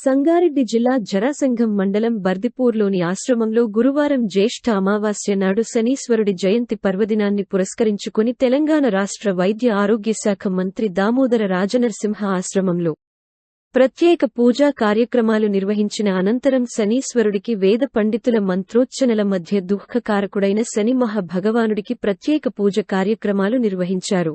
సంగారెడ్డి జిల్లా జరాసంఘం మండలం బర్దిపూర్లోని ఆశ్రమంలో గురువారం జ్యేష్ఠ అమావాస్య నాడు శనీశ్వరుడి జయంతి పర్వదినాన్ని పురస్కరించుకుని తెలంగాణ రాష్ట్ర వైద్య ఆరోగ్య శాఖ మంత్రి దామోదర రాజనరసింహ ఆశ్రమంలో ప్రత్యేక పూజా కార్యక్రమాలు నిర్వహించిన అనంతరం శనీశ్వరుడికి వేద పండితుల మంత్రోచ్చనల మధ్య దుఃఖకారకుడైన శని మహాభగవానుడికి ప్రత్యేక పూజ కార్యక్రమాలు నిర్వహించారు.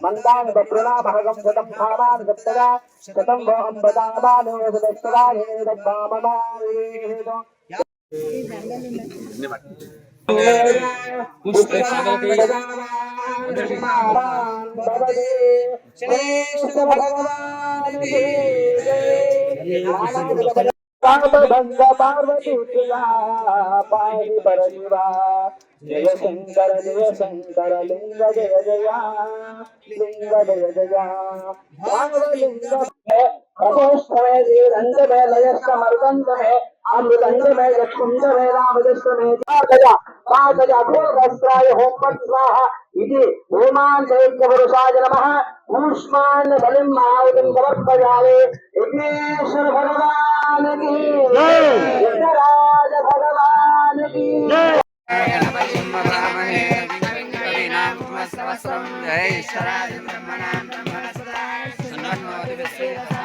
మందాన భద్రనా భగం గతం భావాన్ గత్తగా గతం గోహం బదామాలో గత్తగా ఏదో భామమా భగవాన్ जय शंकर जय शंकर, लिंग जय जया, लिंग जय जया। रामलिंग है प्रकोष्ठ में देवरंग में लयस्क मरुदंग में अमृदंग में यक्षुंज स्वाहा। इति ओमान दैत्य नमः। ऊष्मान बलिम महाविदं गवर्पयाये इति भगवान। स्वामी जय शराय ब्रह्मणाम ब्रह्मण सदा सुनोति विश्वेदा